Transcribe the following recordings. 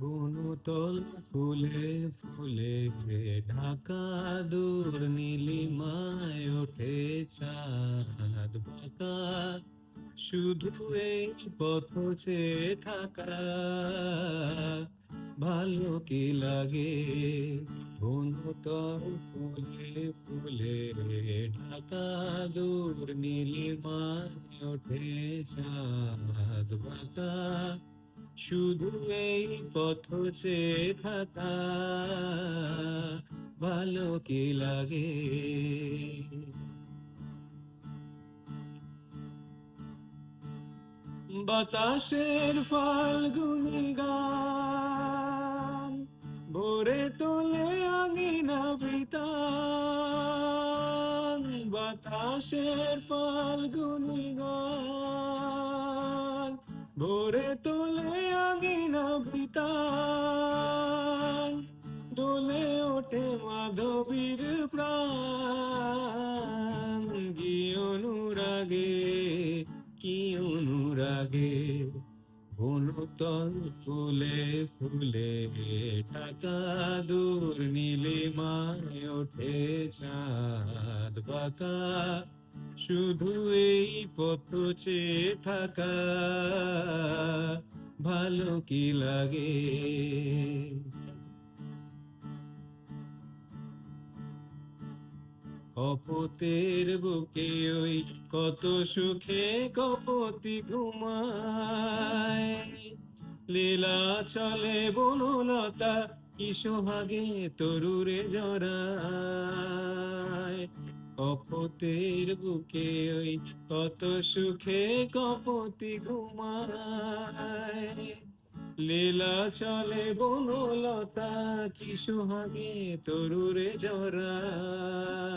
বনতল ফুলে ফুলে ঢাকা দূর নীলিমায় ওঠে চাঁদ বাঁকা। শুধু এই পথ চেয়ে থাকা, ভালো কি লাগে? বনতল ফুলে ফুলে ঢাকা দূর নীলিমায় ওঠে চাঁদ বাঁকা। শুধু এই পথ চেয়ে থাকা ভালো কি লাগে? বাতাসের ফাল্গুনি গান ভোরে তোলে আঙিনা বৃতান। বাতাসের ফাল্গুনি গান ভোরে তোলে আঙিনা বৃতান দোলে ওঠে মাধবীর প্রাণ। কি অনুরাগে কি অনুরাগে? বনতল ফুলে ফুলে ঢাকা দূর নীলিমায় ওঠে চাঁদ বাঁকা। শুধু এই পথ চেয়ে থাকা, ভালো কি লাগে? অপতের বুকে ওই কত সুখে কপতি ঘুমায়। লীলা চলে বনলতা, কি সোহাগে তরুরে জড়ায়। কপতের বুকে ওই কত সুখে কপতি ঘুমায়। লীলা চলে বনলতা কি সোহাগে তরুরে জড়ায়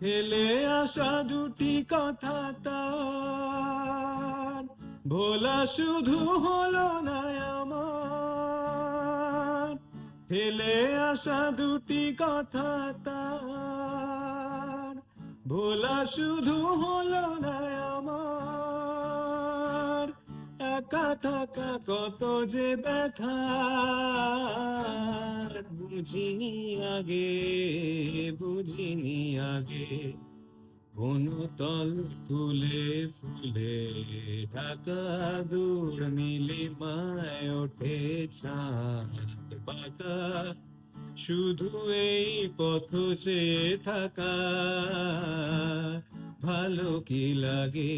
ফেলে আসা দুটি কথা তার, ভোলা শুধু হলো না আমার। ফেলে আসা দুটি কথা তার, ভোলা শুধু হলো না একা থাকা কত যে ব্যথা। বুঝিনি আগে বুঝিনি আগে বনতল ফুলে ফুলে ঢাকা দূর নীলিমায় ওঠে চাঁদ বাঁকা শুধু এই পথ চেয়ে থাকা, ভালো কি লাগে?